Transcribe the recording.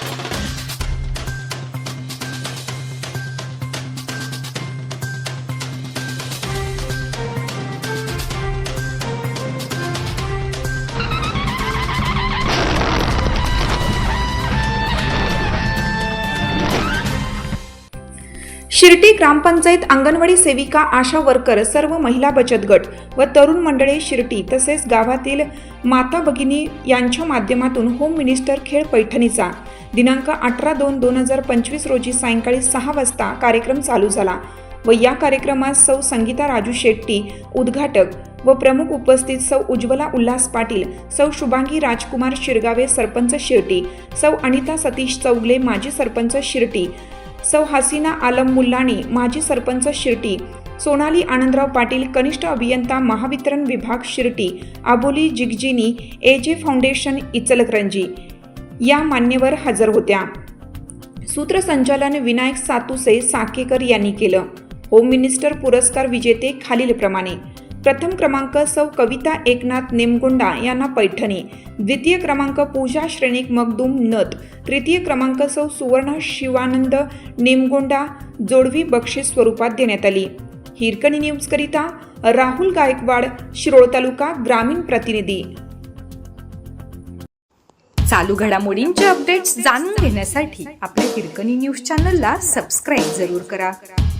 Thank you. शिर्टी ग्रामपंचायत अंगणवाडी सेविका आशा worker सर्व महिला बचत गट व तरुण मंडळे शिर्टी तसेच गावातील माता भगिनी यांच्या माध्यमातून होम मिनिस्टर खेळ पैठणीचा दिनांक अठरा दोन दोन हजार पंचवीस रोजी सायंकाळी सहा वाजता कार्यक्रम चालू झाला व या कार्यक्रमात सौ संगीता राजू शेट्टी उद्घाटक व प्रमुख उपस्थित सौ उज्ज्वला उल्हास पाटील सौ शुभांगी राजकुमार शिरगावे सरपंच शिर्टी सौ अनिता सतीश चौगले माजी सरपंच शिर्टी सौ हसीना आलम मुल्लाणी माजी सरपंच शिर्टी सोनाली आनंदराव पाटील कनिष्ठ अभियंता महावितरण विभाग शिर्टी आबोली जिगजिनी ए जे फाउंडेशन इचलकरंजी या मान्यवर हजर होत्या. सूत्रसंचालन विनायक सातुसे साकेकर यांनी केलं. होम मिनिस्टर पुरस्कार विजेते खालीलप्रमाणे. प्रथम क्रमांक सौ कविता एकनाथ नेमगुंडा यांना पैठणी. द्वितीय क्रमांक पूजा श्रेणिक मगदूम नथ. तृतीय क्रमांक सौ सुवर्ण शिवानंद नेमगोंडा जोडवी बक्षीस स्वरूपात देण्यात आली. हिरकणी न्यूजकरिता राहुल गायकवाड शिरोळ तालुका ग्रामीण प्रतिनिधी. चालू घडामोडींचे अपडेट्स जाणून घेण्यासाठी आपल्या हिरकणी न्यूज चॅनलला सबस्क्राईब जरूर करा.